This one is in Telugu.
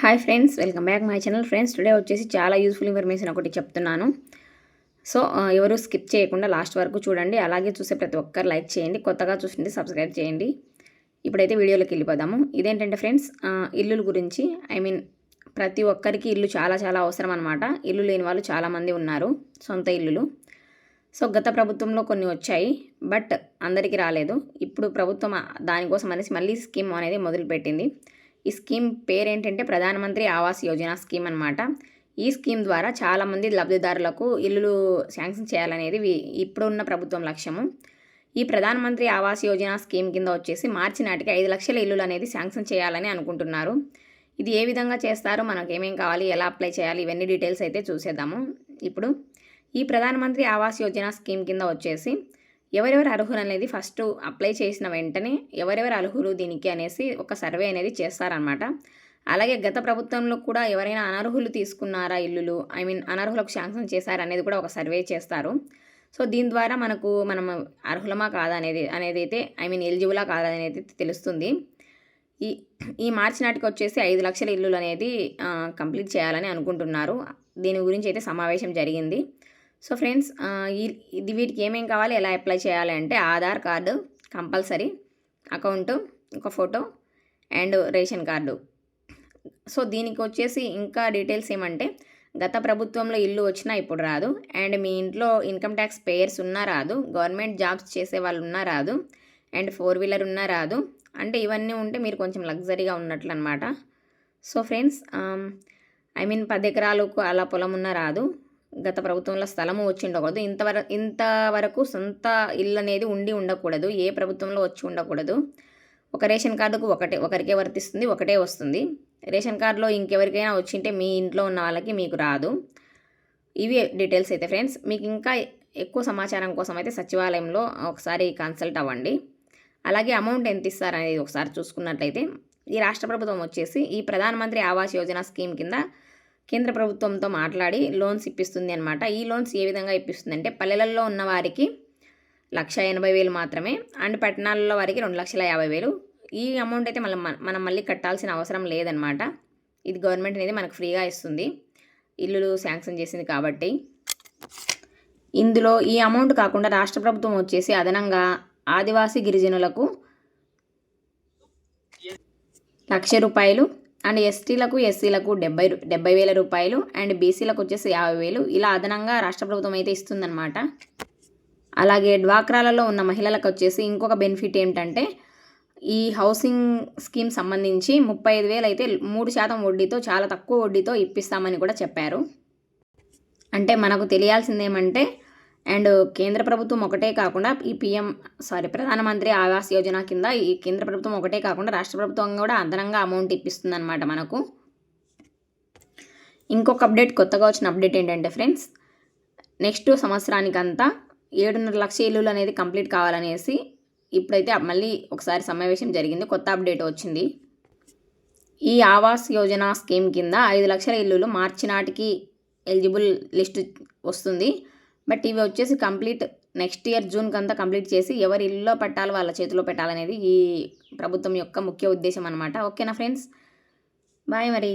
Hi friends welcome back my channel. Friends today వచ్చేసి చాలా యూస్ఫుల్ ఇన్ఫర్మేషన్ ఒకటి చెప్తున్నాను. సో ఎవరు స్కిప్ చేయకుండా లాస్ట్ వరకు చూడండి. అలాగే చూసే ప్రతి ఒక్కరు లైక్ చేయండి. కొత్తగా చూస్తుంటే సబ్స్క్రైబ్ చేయండి. ఇప్పుడైతే వీడియోలోకి వెళ్ళిపోదాము. ఇదేంటంటే ఫ్రెండ్స్ ఇల్లుల గురించి. ఐ మీన్ ప్రతి ఒక్కరికి ఇల్లు చాలా చాలా అవసరం అనమాట ఇల్లు లేని వాళ్ళు చాలామంది ఉన్నారు సొంత ఇల్లులు. సో గత ప్రభుత్వంలో కొన్ని వచ్చాయి బట్ అందరికీ రాలేదు. ఇప్పుడు ప్రభుత్వం దానికోసం అనేసి మళ్ళీ స్కీమ్ అనేది మొదలుపెట్టింది. ఈ స్కీమ్ పేరేంటంటే ప్రధానమంత్రి ఆవాస్ యోజన స్కీమ్ అనమాట ఈ స్కీమ్ ద్వారా చాలామంది లబ్ధిదారులకు ఇల్లులు శాంక్షన్ చేయాలనేది వి- ఇప్పుడున్న ప్రభుత్వం లక్ష్యము. ఈ ప్రధానమంత్రి ఆవాస్ యోజన స్కీమ్ కింద వచ్చేసి మార్చి నాటికి ఐదు లక్షల ఇల్లులు అనేది శాంక్షన్ చేయాలని అనుకుంటున్నారు. ఇది ఏ విధంగా చేస్తారు? మనకు ఏమేం కావాలి? ఎలా అప్లై చేయాలి? ఇవన్నీ డీటెయిల్స్ అయితే చూసేద్దాము. ఇప్పుడు ఈ ప్రధానమంత్రి ఆవాస్ యోజన స్కీమ్ కింద వచ్చేసి ఎవరెవరు అర్హులు అనేది ఫస్ట్ అప్లై చేసిన వెంటనే ఎవరెవరు అర్హులు దీనికి అనేసి ఒక సర్వే అనేది చేస్తారనమాట అలాగే గత ప్రభుత్వంలో కూడా ఎవరైనా అనర్హులు తీసుకున్నారా ఇల్లులు? ఐ మీన్ అనర్హులకు శాంక్షన్ చేశారా అనేది కూడా ఒక సర్వే చేస్తారు. సో దీని ద్వారా మనకు మనం అర్హులమా కాదా అనేది అనేది అయితే ఐ మీన్ ఎలిజిబులా కాదా అనేది తెలుస్తుంది. ఈ ఈ మార్చి నాటికి వచ్చేసి ఐదు లక్షల ఇల్లులు అనేది కంప్లీట్ చేయాలని అనుకుంటున్నారు. దీని గురించి అయితే సమావేశం జరిగింది. సో ఫ్రెండ్స్ ఇది వీటికి ఏమేం కావాలి ఎలా అప్లై చేయాలి అంటే ఆధార్ కార్డు కంపల్సరీ అకౌంటు ఒక photo and ration card. So దీనికి వచ్చేసి ఇంకా డీటెయిల్స్ ఏమంటే గత ప్రభుత్వంలో ఇల్లు వచ్చినా ఇప్పుడు రాదు. అండ్ మీ ఇంట్లో ఇన్కమ్ ట్యాక్స్ పేయర్స్ ఉన్నా రాదు. గవర్నమెంట్ జాబ్స్ చేసే వాళ్ళు ఉన్నా రాదు. అండ్ ఫోర్ వీలర్ ఉన్నా రాదు. అంటే ఇవన్నీ ఉంటే మీరు కొంచెం లగ్జరీగా ఉన్నట్లు అనమాట సో ఫ్రెండ్స్ ఐ మీన్ పది ఎకరాలకు అలా పొలం ఉన్నా రాదు. గత ప్రభుత్వంలో స్థలము వచ్చి ఉండకూడదు ఇంతవరకు ఇంతవరకు సొంత ఇల్లు అనేది ఉండి ఉండకూడదు. ఏ ప్రభుత్వంలో వచ్చి ఉండకూడదు. ఒక రేషన్ కార్డుకు ఒకటే ఒకరికే వర్తిస్తుంది ఒకటే వస్తుంది. రేషన్ కార్డులో ఇంకెవరికైనా వచ్చింటే మీ ఇంట్లో ఉన్న వాళ్ళకి మీకు రాదు. ఇవి డీటెయిల్స్ అయితే ఫ్రెండ్స్. మీకు ఇంకా ఎక్కువ సమాచారం కోసం అయితే సచివాలయంలో ఒకసారి కన్సల్ట్ అవ్వండి. అలాగే అమౌంట్ ఎంత ఇస్తారనేది ఒకసారి చూసుకున్నట్లయితే ఈ రాష్ట్ర ప్రభుత్వం వచ్చేసి ఈ ప్రధానమంత్రి ఆవాస్ యోజన స్కీమ్ కింద కేంద్ర ప్రభుత్వంతో మాట్లాడి లోన్స్ ఇప్పిస్తుంది అనమాట ఈ లోన్స్ ఏ విధంగా ఇప్పిస్తుంది అంటే పల్లెలలో ఉన్న వారికి లక్ష ఎనభై వేలు మాత్రమే అండ్ పట్టణాలలో వారికి రెండు లక్షల యాభై వేలు. ఈ అమౌంట్ అయితే మనం మనం మళ్ళీ కట్టాల్సిన అవసరం లేదనమాట ఇది గవర్నమెంట్ అనేది మనకు ఫ్రీగా ఇస్తుంది. ఇల్లులు శాంక్షన్ చేసింది కాబట్టి. ఇందులో ఈ అమౌంట్ కాకుండా రాష్ట్ర ప్రభుత్వం వచ్చేసి అదనంగా ఆదివాసీ గిరిజనులకు లక్ష రూపాయలు అండ్ ఎస్టీలకు ఎస్సీలకు డెబ్బై డెబ్బై వేల రూపాయలు అండ్ బీసీలకు వచ్చేసి యాభై వేలు. ఇలా అదనంగా రాష్ట్ర ప్రభుత్వం అయితే ఇస్తుందన్నమాట. అలాగే డ్వాక్రాలలో ఉన్న మహిళలకు వచ్చేసి ఇంకొక బెనిఫిట్ ఏంటంటే ఈ హౌసింగ్ స్కీమ్ సంబంధించి ముప్పై ఐదు వేలు అయితే మూడు శాతం వడ్డీతో చాలా తక్కువ వడ్డీతో ఇప్పిస్తామని కూడా చెప్పారు. అంటే మనకు తెలియాల్సింది ఏమంటే అండ్ కేంద్ర ప్రభుత్వం ఒకటే కాకుండా ఈ పిఎం సారీ ప్రధానమంత్రి ఆవాస్ యోజన కింద ఈ కేంద్ర ప్రభుత్వం ఒకటే కాకుండా రాష్ట్ర ప్రభుత్వం కూడా అదనంగా అమౌంట్ ఇప్పిస్తుంది అనమాట మనకు. ఇంకొక అప్డేట్ కొత్తగా వచ్చిన అప్డేట్ ఏంటంటే ఫ్రెండ్స్ నెక్స్ట్ సంవత్సరానికంతా ఏడున్నర లక్ష ఇల్లులు అనేది కంప్లీట్ కావాలనేసి ఇప్పుడైతే మళ్ళీ ఒకసారి సమావేశం జరిగింది కొత్త అప్డేట్ వచ్చింది. ఈ ఆవాస్ యోజన స్కీమ్ కింద ఐదు లక్షల ఇల్లులు మార్చి నాటికి ఎలిజిబుల్ లిస్ట్ వస్తుంది. బట్ ఇవి వచ్చేసి కంప్లీట్ నెక్స్ట్ ఇయర్ జూన్కి అంతా కంప్లీట్ చేసి ఎవరి ఇల్లులో పెట్టాలో వాళ్ళ చేతిలో పెట్టాలనేది ఈ ప్రభుత్వం యొక్క ముఖ్య ఉద్దేశం అనమాట ఓకేనా ఫ్రెండ్స్? బాయ్ మరి.